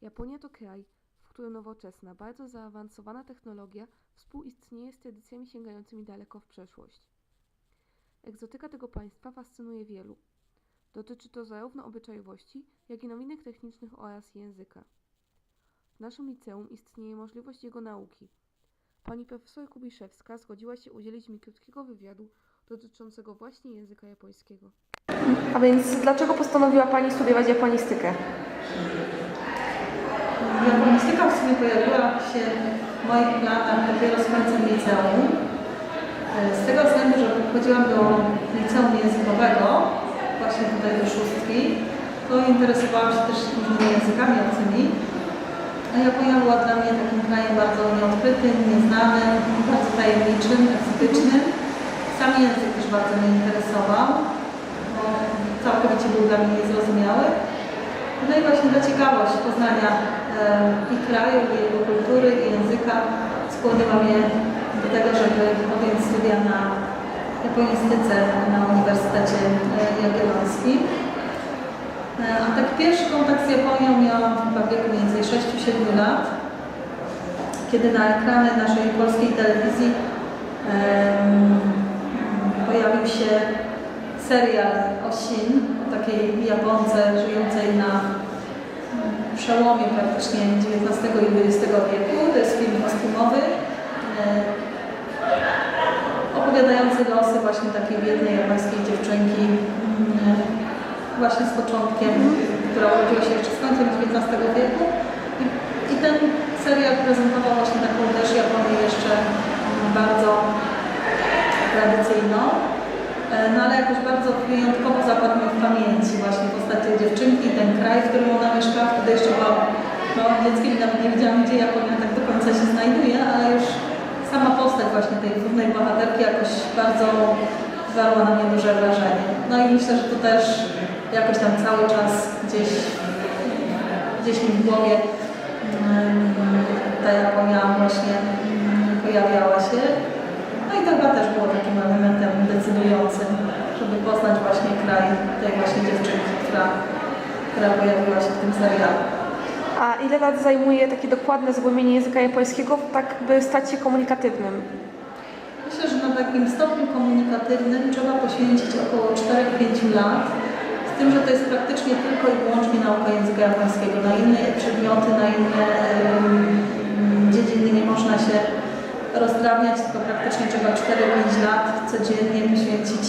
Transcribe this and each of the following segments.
Japonia to kraj, w którym nowoczesna, bardzo zaawansowana technologia współistnieje z tradycjami sięgającymi daleko w przeszłość. Egzotyka tego państwa fascynuje wielu. Dotyczy to zarówno obyczajowości, jak i nowinek technicznych oraz języka. W naszym liceum istnieje możliwość jego nauki. Pani profesor Kubiszewska zgodziła się udzielić mi krótkiego wywiadu dotyczącego właśnie języka japońskiego. A więc dlaczego postanowiła Pani studiować japonistykę? Japonistyka w sumie pojawiła się w moich planach dopiero z końcem liceum. E, Z tego względu, że chodziłam do liceum językowego, właśnie tutaj do szóstki, to interesowałam się też różnymi językami obcymi. A Japonia była dla mnie takim krajem bardzo nieodkrytym, nieznanym, bardzo tajemniczym, egzotycznym. Sam język też bardzo mnie interesował, bo całkowicie był dla mnie niezrozumiały. No i właśnie ta ciekawość poznania i kraju, i jego kultury, i języka skłoniła mnie do tego, żeby podjąć studia na japonistyce na Uniwersytecie e, Jagiellońskim. E, A taki pierwszy kontakt z Japonią miałam chyba w wieku mniej więcej 6-7 lat, kiedy na ekrany naszej polskiej telewizji pojawił się serial Osin takiej Japonce żyjącej na przełomie praktycznie XIX i XX wieku. To jest film kostiumowy e, opowiadający losy właśnie takiej biednej japońskiej dziewczynki mm, właśnie z początkiem, która urodziła się jeszcze z końcem XIX wieku. I, I ten serial prezentował właśnie taką też Japonię jeszcze mm, bardzo tradycyjną. E, No ale jakoś bardzo wyjątkowo zapadł mi w pamięci właśnie postać tej dziewczynki, ten kraj, w którym ona mieszkała. Wtedy jeszcze no, dzieckiem i nawet nie wiedziałam, gdzie Japonia tak do końca się znajduje, ale już sama postać właśnie tej głównej bohaterki jakoś bardzo wywarła na mnie duże wrażenie. No i myślę, że to też jakoś tam cały czas gdzieś, gdzieś mi w głowie ta Japonia właśnie pojawiała się. No i to chyba też było takim elementem decydującym, poznać właśnie kraj tej właśnie dziewczynki, która, która pojawiła się w tym serialu. A ile lat zajmuje takie dokładne zgłębienie języka japońskiego, tak by stać się komunikatywnym? Myślę, że na takim stopniu komunikatywnym trzeba poświęcić około 4-5 lat, z tym, że to jest praktycznie tylko i wyłącznie nauka języka japońskiego. Na inne przedmioty, na inne em, dziedziny nie można się rozdrabniać, tylko praktycznie trzeba 4-5 lat codziennie poświęcić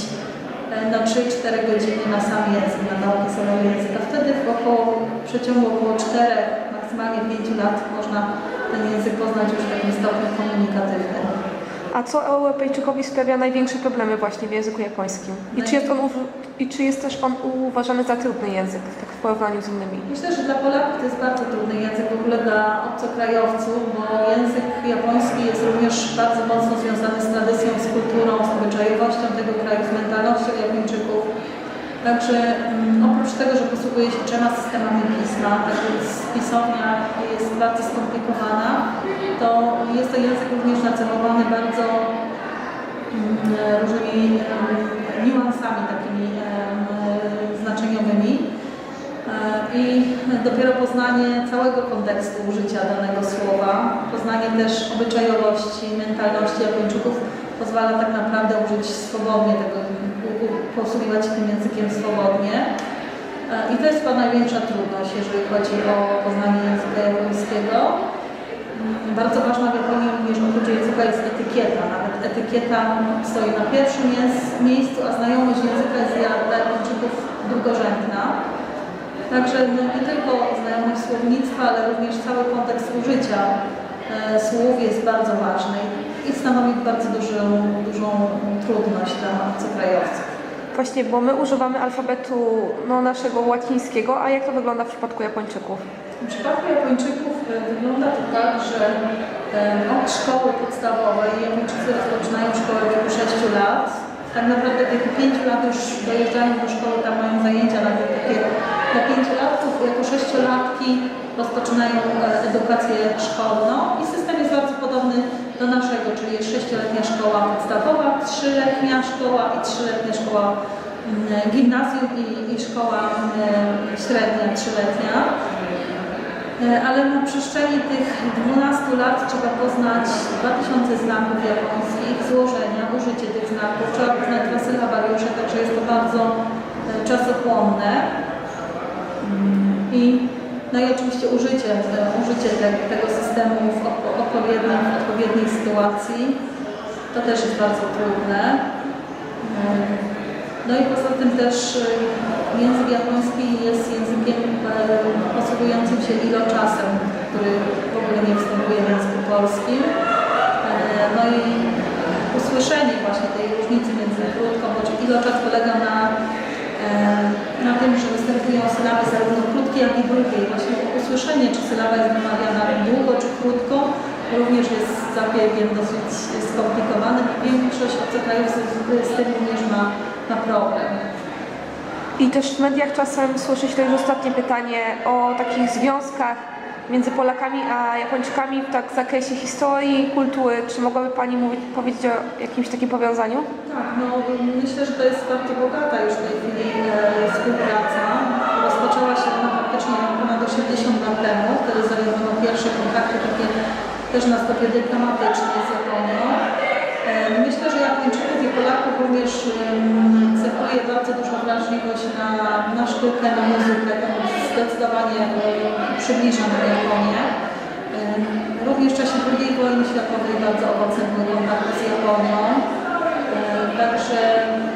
na 3-4 godziny na sam język, na naukę samego języka. Wtedy w około, w przeciągu około 4, maksymalnie 5 lat można ten język poznać już w takim stopniu komunikatywnym. A co Europejczykowi sprawia największe problemy właśnie w języku japońskim? I czy jest, on, i czy jest też on uważany za trudny język, tak w porównaniu z innymi? Myślę, że dla Polaków to jest bardzo trudny język, w ogóle dla obcokrajowców, bo język japoński jest również bardzo mocno związany z tradycją, z kulturą, z obyczajowością tego kraju, z mentalnością Japończyków. Także mm, oprócz tego, że posługuje się trzema systemami pisma, tak więc pisownia jest bardzo skomplikowana, to jest to język również nacechowany bardzo mm, różnymi em, dopiero poznanie całego kontekstu użycia danego słowa, poznanie też obyczajowości, mentalności Japończyków pozwala tak naprawdę użyć swobodnie tego, posługiwać się tym językiem swobodnie. E, I to jest chyba największa trudność, jeżeli chodzi o poznanie języka japońskiego. Mm, Bardzo ważna w Japonii również oprócz języka jest etykieta. Nawet etykieta stoi na pierwszym miejscu, a znajomość języka jest dla Japończyków drugorzędna. Także no, nie tylko znajomość słownictwa, ale również cały kontekst użycia e, słów jest bardzo ważny i stanowi bardzo dużą, dużą trudność dla obcokrajowców. Właśnie, bo my używamy alfabetu no, naszego łacińskiego, a jak to wygląda w przypadku Japończyków? W przypadku Japończyków e, wygląda to tak, że e, od szkoły podstawowej Japończycy rozpoczynają szkołę w wieku 6 lat. Tak naprawdę wieku 5 lat już dojeżdżają do szkoły, tam mają zajęcia nawet takie dla 5-latków. Jako 6-latki rozpoczynają e, edukację szkolną i system jest bardzo podobny do naszego, czyli jest 6-letnia szkoła podstawowa, 3-letnia szkoła i 3-letnia szkoła mm, gimnazjum i, i szkoła mm, średnia 3-letnia. E, Ale na przestrzeni tych 12 lat trzeba poznać 2000 znaków japońskich, złożenia, użycie tych znaków, trzeba poznać dwa sylabariusze, także jest to bardzo e, czasochłonne. Mm, I, no i oczywiście użycie, e, użycie te, tego systemu w odpowiedniej, w odpowiedniej sytuacji, to też jest bardzo trudne. No i poza tym też e, język japoński jest językiem e, posługującym się iloczasem, który w ogóle nie występuje w języku polskim. E, No i usłyszenie właśnie tej różnicy między krótką, bo iloczas polega na, e, na tym, że występują sylaby zarówno krótkie, jak i długie. I właśnie usłyszenie, czy sylaba jest wymawiana długo, czy krótko, również jest zabiegiem dosyć skomplikowanym większość obcokrajowców z tym również ma, ma problem. I też w mediach czasem słyszy się to już ostatnie pytanie o takich związkach między Polakami a Japończykami w tak zakresie historii, kultury. Czy mogłaby Pani mówić, powiedzieć o jakimś takim powiązaniu? Tak, no myślę, że to jest bardzo bogata już w tej chwili e, współpraca. Rozpoczęła się ona praktycznie ponad 80 lat temu, wtedy zawiodzono pierwsze kontakty takie też na stopie dyplomatycznym z Japonią. Myślę, że Japończyków i Polaków również cechuje bardzo duża wrażliwość na, na sztukę, na muzykę. To zdecydowanie przybliża nam Japonię. Również w czasie II wojny światowej bardzo owocne były kontakty z Japonią. Także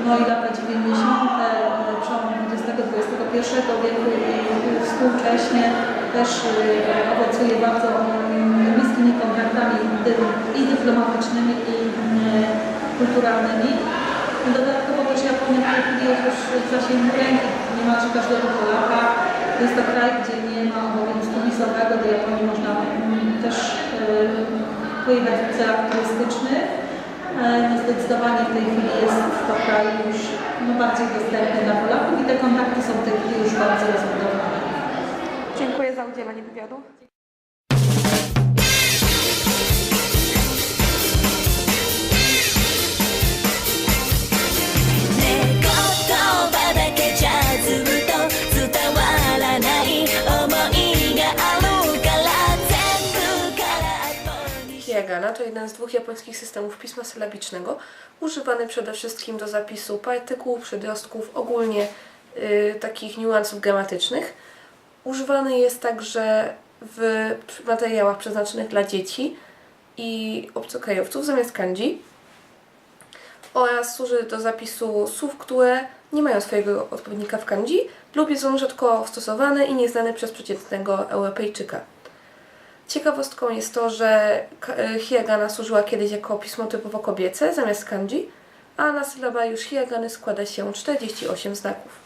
no i lata 90. e, przełom XX-XXI wieku i współcześnie też e, owocuje bardzo mm, bliskimi kontaktami i dyplomatycznymi i mm, kulturalnymi. Dodatkowo też Japonia w tej chwili jest już w zasięgu ręki niemalże każdego Polaka. Jest to kraj, gdzie nie ma obowiązku wizowego. Do Japonii można też pojechać w celach turystycznych. E, No zdecydowanie w tej chwili jest to kraj już no, bardziej dostępny dla Polaków i te kontakty są w tej chwili już bardzo rozbudowane. Dziękuję za udzielenie wywiadu. Hiragana to jeden z dwóch japońskich systemów pisma sylabicznego, używany przede wszystkim do zapisu partykułów, przydiostków, ogólnie y, takich niuansów gramatycznych. Używany jest także w materiałach przeznaczonych dla dzieci i obcokrajowców zamiast kanji oraz służy do zapisu słów, które nie mają swojego odpowiednika w kanji lub są rzadko stosowane i nieznane przez przeciętnego Europejczyka. Ciekawostką jest to, że e, hiragana służyła kiedyś jako pismo typowo kobiece zamiast kanji, a na sylabariusz hiragany składa się 48 znaków.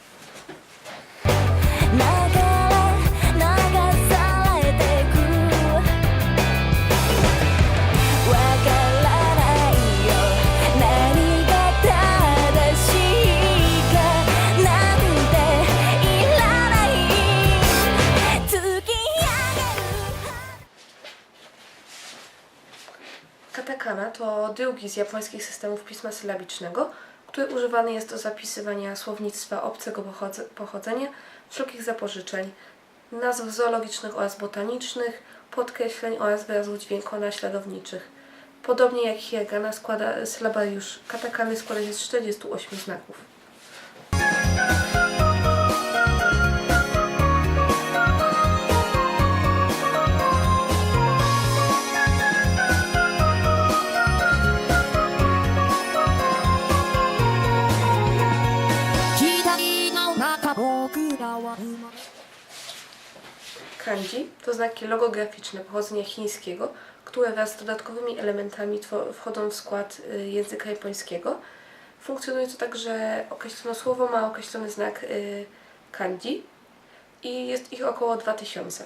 Katakana to drugi z japońskich systemów pisma sylabicznego, który używany jest do zapisywania słownictwa obcego pochodze- pochodzenia, wszelkich zapożyczeń, nazw zoologicznych oraz botanicznych, podkreśleń oraz wyrazów dźwiękonaśladowniczych. Podobnie jak hiragana składa sylabariusz katakany składa się z 48 znaków. Kanji to znaki logograficzne pochodzenia chińskiego, które wraz z dodatkowymi elementami wchodzą w skład y, języka japońskiego. Funkcjonuje to tak, że określone słowo ma określony znak y, kanji i jest ich około 2000.